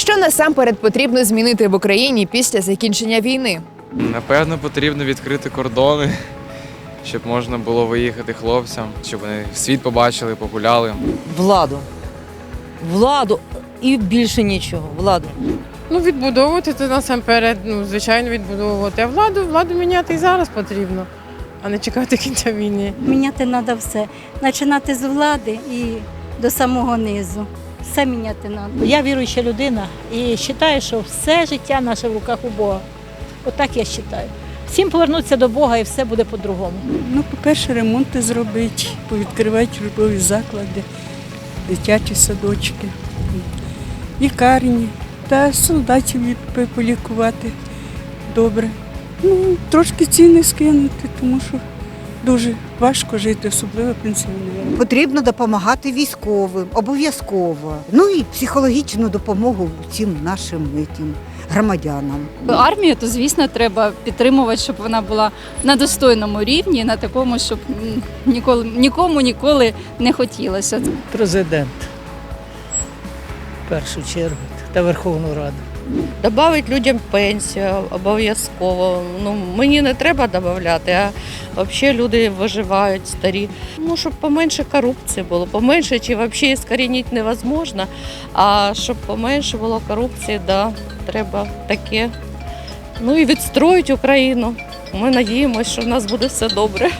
Що насамперед потрібно змінити в Україні після закінчення війни? Напевно, потрібно відкрити кордони, щоб можна було виїхати хлопцям, щоб вони світ побачили, погуляли. Владу. Владу і більше нічого. Владу. Ну, відбудовувати це насамперед, ну, звичайно, відбудовувати. А владу, владу міняти і зараз потрібно, а не чекати кінця війни. Міняти треба все. Починати з влади і до самого низу. Все міняти треба. Я віруюча людина і вважаю, що все життя наше в руках у Бога. Отак я вважаю. Всім повернутися до Бога і все буде по-другому. Ну, по-перше, ремонти зробити, повідкривати любові заклади, дитячі садочки, лікарні та солдатів полікувати добре. Ну, трошки ціни скинути, тому що дуже важко жити, особливо пенсіонерам. Потрібно допомагати військовим, обов'язково. Ну і психологічну допомогу цим нашим этим, громадянам. Армію, то звісно, треба підтримувати, щоб вона була на достойному рівні, на такому, щоб ніколи нікому ніколи не хотілося. Президент в першу чергу та Верховну Раду. Добавить людям пенсію обов'язково. Ну мені не треба додати, а взагалі люди виживають старі. Ну щоб поменше корупції було, поменше чи взагалі іскорінити невозможно. А щоб поменше було корупції, да, треба таке. Ну і відстроїть Україну. Ми надіємося, що в нас буде все добре.